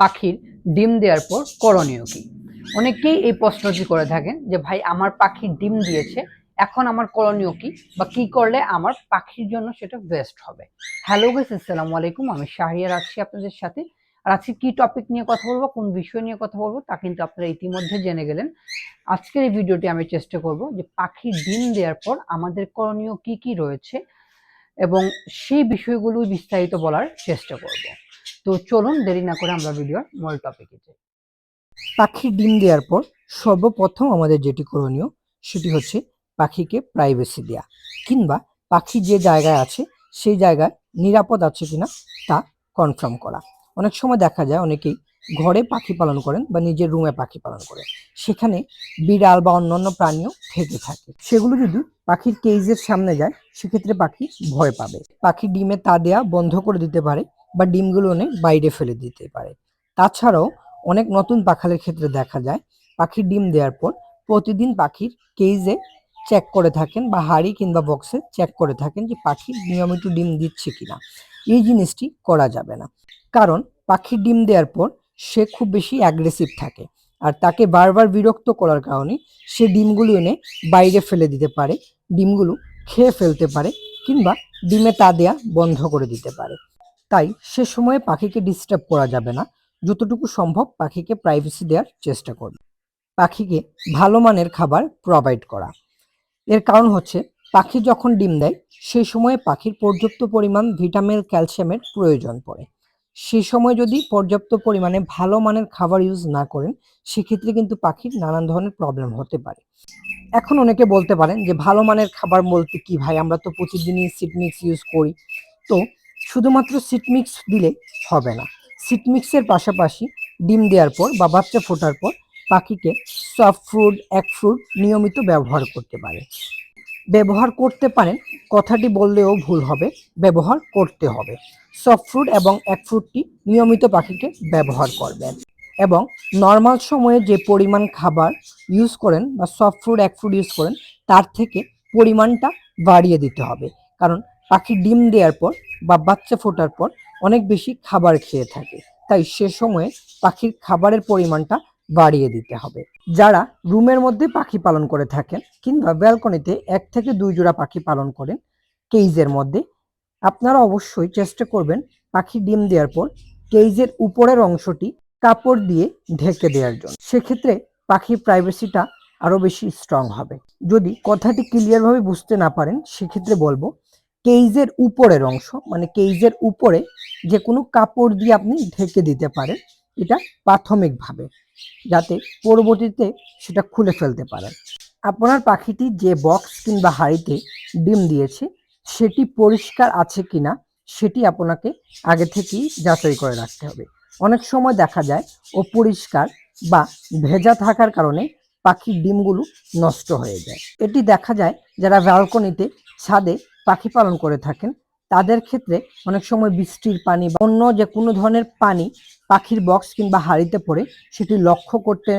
পাখির ডিম দেওয়ার পর করণীয় কি? অনেকেই এই প্রশ্নটি করে থাকেন যে, ভাই, আমার পাখি ডিম দিয়েছে, এখন আমার করণীয় কি? বা কি করলে আমার পাখির জন্য সেটা বেস্ট হবে? হ্যালো গাইস আসসালামু আলাইকুম। আমি শাহরিয়ার আছি আপনাদের সাথে। আর আজকে কি টপিক নিয়ে কথা বলব, কোন বিষয় নিয়ে কথা বলব, তা কিন্তু আপনারা ইতিমধ্যে জেনে গেলেন। আজকের এই ভিডিওটি আমি চেষ্টা করব যে পাখির ডিম দেওয়ার পর আমাদের করণীয় কি কি রয়েছে এবং সেই বিষয়গুলো বিস্তারিত বলার চেষ্টা করব। তো চলুন দেরি না করে আমরা ভিডিওর মূল টপিকে যাই। পাখির ডিম দেওয়ার পর সর্বপ্রথম আমাদের যেটি করণীয়, সেটি হচ্ছে পাখিকে প্রাইভেসি দেয়া কিংবা পাখি যে জায়গায় আছে, সেই জায়গায় নিরাপদ আছে কিনা তা কনফার্ম করা। অনেক সময় দেখা যায় অনেকেই ঘরে পাখি পালন করেন বা নিজের রুমে পাখি পালন করেন। সেখানে বিড়াল বা অন্যান্য প্রাণীও থেকে থাকে। সেগুলো যদি পাখির কেজের সামনে যায়, সেক্ষেত্রে পাখি ভয় পাবে। পাখি ডিমে তা দেয়া বন্ধ করে দিতে পারে বা ডিমগুলো এনে বাইরে ফেলে দিতে পারে। তাছাড়াও অনেক নতুন পাখালের ক্ষেত্রে দেখা যায়, পাখির ডিম দেওয়ার পর প্রতিদিন পাখির কেজে চেক করে থাকেন বা হাড়ি কিংবা বক্সে চেক করে থাকেন যে পাখি নিয়মিত ডিম দিচ্ছে কিনা। এই জিনিসটি করা যাবে না। কারণ পাখির ডিম দেওয়ার পর সে খুব বেশি অ্যাগ্রেসিভ থাকে আর তাকে বারবার বিরক্ত করার কারণে সে ডিমগুলো এনে বাইরে ফেলে দিতে পারে, ডিমগুলো খেয়ে ফেলতে পারে কিংবা ডিমে তা দেয়া বন্ধ করে দিতে পারে। তাই সে সময়ে পাখিকে ডিস্টার্ব করা যাবে না। যতটুকু সম্ভব পাখিকে প্রাইভেসি দেওয়ার চেষ্টা করবে পাখিকে ভালো মানের খাবার প্রোভাইড করা। এর কারণ হচ্ছে, পাখি যখন ডিম দেয়, সেই সময়ে পাখির পর্যাপ্ত পরিমাণ ভিটামিন ক্যালসিয়ামের প্রয়োজন পড়ে। সেই সময় যদি পর্যাপ্ত পরিমাণে ভালো মানের খাবার ইউজ না করেন, সেক্ষেত্রে কিন্তু পাখির নানান ধরনের প্রবলেম হতে পারে। এখন অনেকে বলতে পারেন যে, ভালো মানের খাবার বলতে কি ভাই? আমরা তো প্রতিদিনই সিট মিক্স ইউজ করি। তো শুধুমাত্র সিট মিক্স দিলে হবে না। সিট মিক্সের পাশাপাশি ডিম দেওয়ার পর বা বাচ্চা ফোটার পর পাখিকে সফট ফ্রুট এক ফ্রুট নিয়মিত ব্যবহার করতে পারে। ব্যবহার করতে পারেন, কথাটি বললেও ভুল হবে, ব্যবহার করতে হবে। সফট ফ্রুট এবং এক ফ্রুটটি নিয়মিত পাখিকে ব্যবহার করবেন এবং নর্মাল সময়ে যে পরিমাণ খাবার ইউজ করেন বা সফট ফ্রুট এক ফ্রুট ইউজ করেন, তার থেকে পরিমাণটা বাড়িয়ে দিতে হবে। কারণ পাখি ডিম দেওয়ার পর বা বাচ্চা ফোটার পর অনেক বেশি খাবার খেয়ে থাকে। তাই সে সময়ে পাখির খাবারের পরিমাণটা বাড়িয়ে দিতে হবে। যারা রুমের মধ্যে পাখি পালন করে থাকেন কিংবা ব্যালকনিতে এক থেকে দুই জোড়া পাখি পালন করেন, কেইজের মধ্যে আপনারা অবশ্যই চেষ্টা করবেন পাখি ডিম দেওয়ার পর কেইজের উপরের অংশটি কাপড় দিয়ে ঢেকে দেওয়ার জন্য। সেক্ষেত্রে পাখির প্রাইভেসিটা আরও বেশি স্ট্রং হবে। যদি কথাটি ক্লিয়ারভাবে বুঝতে না পারেন, সেক্ষেত্রে বলব কেইজের উপরের অংশ মানে কেইজের উপরে যে কোনো কাপড় দিয়ে আপনি ঢেকে দিতে পারেন, এটা প্রাথমিকভাবে, যাতে পরবর্তীতে সেটা খুলে ফেলতে পারেন। আপনার পাখিটি যে বক্স কিংবা হাড়িতে ডিম দিয়েছে, সেটি পরিষ্কার আছে কিনা, সেটি আপনাকে আগে থেকেই যাচাই করে রাখতে হবে। অনেক সময় দেখা যায় অপরিষ্কার বা ভেজা থাকার কারণে পাখির ডিমগুলো নষ্ট হয়ে যায়। এটি দেখা যায় যারা ব্যালকনিতে ছাদে পাখি পালন করে থাকেন, তাদের ক্ষেত্রে অনেক সময় বৃষ্টির পানি বা অন্য যে কোনো ধরনের পানি পাখির বক্স কিংবা হাড়িতে পড়ে, সেটি লক্ষ্য করতে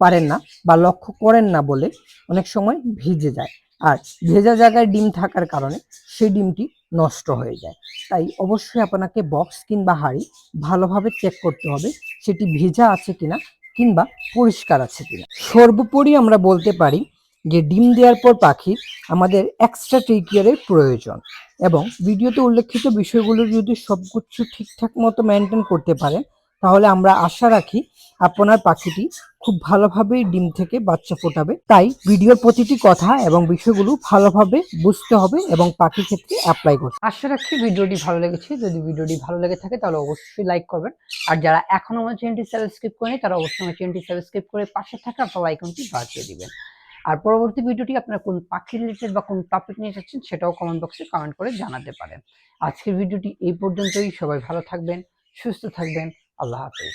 পারেন না বা লক্ষ্য করেন না বলে অনেক সময় ভিজে যায়। আর ভেজা জায়গায় ডিম থাকার কারণে সেই ডিমটি নষ্ট হয়ে যায়। তাই অবশ্যই আপনাকে বক্স কিংবা হাড়ি ভালোভাবে চেক করতে হবে, সেটি ভেজা আছে কিনা কিংবা পরিষ্কার আছে কিনা। সর্বোপরি আমরা বলতে পারি যে ডিম দেওয়ার পর পাখি আমাদের এক্সট্রা টেক কেয়ারের প্রয়োজন। এবং ভিডিওতে উল্লেখিত বিষয়গুলো যদি সবকিছু ঠিকঠাক মতো মেনটেন করতে পারেন, তাহলে আমরা আশা রাখি আপনার পাখিটি খুব ভালোভাবেই ডিম থেকে বাচ্চা ফোটাবে। তাই ভিডিওর প্রতিটি কথা এবং বিষয়গুলো ভালোভাবে বুঝতে হবে এবং পাখির ক্ষেত্রে অ্যাপ্লাই করতে আশা রাখছি ভিডিওটি ভালো লেগেছে। যদি ভিডিওটি ভালো লেগে থাকে, তাহলে অবশ্যই লাইক করবেন। আর যারা এখনও আমার চ্যানেলটি সাবস্ক্রাইব করেনি তারা অবশ্যই আমার চ্যানেলটি সাবস্ক্রাইব করে পাশে থাকা আইকনটি বাজিয়ে দিবেন। আর পরবর্তী ভিডিওটি আপনারা কোন পাখি রিলেটেড বা কোন টপিক নিয়ে চাচ্ছেন সেটাও কমেন্ট বক্সে কমেন্ট করে জানাতে পারেন। আজকের ভিডিওটি এই পর্যন্তই। সবাই ভালো থাকবেন, সুস্থ থাকবেন। আল্লাহ হাফেজ।